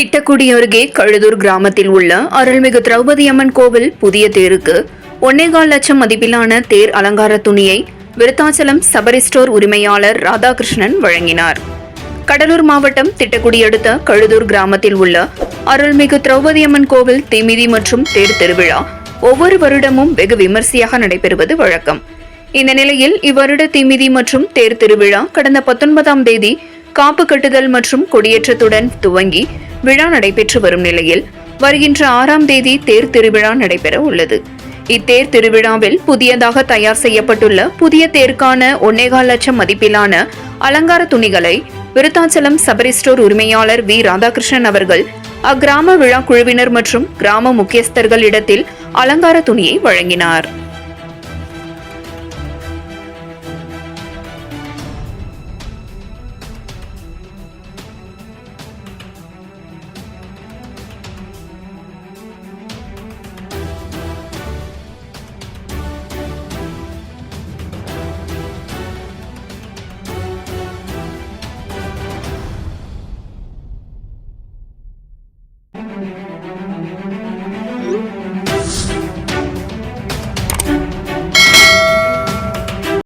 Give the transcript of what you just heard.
திட்டக்குடி அருகே கழுதூர் கிராமத்தில் உள்ள அருள்மிகு திரௌபதி அம்மன் கோவில் புதிய தேருக்கு ஒன்னேகால் லட்சம் மதிப்பிலான தேர் அலங்கார துணியை விருத்தாச்சலம் சபரி ஸ்டோர் உரிமையாளர் ராதாகிருஷ்ணன் வழங்கினார். கடலூர் மாவட்டம் திட்டக்குடி அடுத்த கழுதூர் கிராமத்தில் உள்ள அருள்மிகு திரௌபதி அம்மன் கோவில் தீமிதி மற்றும் தேர் திருவிழா ஒவ்வொரு வருடமும் வெகு விமர்சையாக நடைபெறுவது வழக்கம். இந்த நிலையில் இவ்வருட தீமிதி மற்றும் தேர் திருவிழா கடந்த பத்தொன்பதாம் தேதி காப்பு கட்டுதல் மற்றும் கொடியேற்றத்துடன் துவங்கி விழா நடைபெற்று வரும் நிலையில் வருகின்ற ஆறாம் தேதி தேர் திருவிழா நடைபெற உள்ளது. இத்தேர் திருவிழாவில் புதியதாக தயார் செய்யப்பட்டுள்ள புதிய தேருக்கான ஒன்னேகால் லட்சம் மதிப்பிலான அலங்கார துணிகளை விருத்தாச்சலம் சபரி ஸ்டோர் உரிமையாளர் வி. ராதாகிருஷ்ணன் அவர்கள் அக்கிராம விழா குழுவினர் மற்றும் கிராம முக்கியஸ்தர்களிடத்தில் அலங்கார துணியை வழங்கினார்.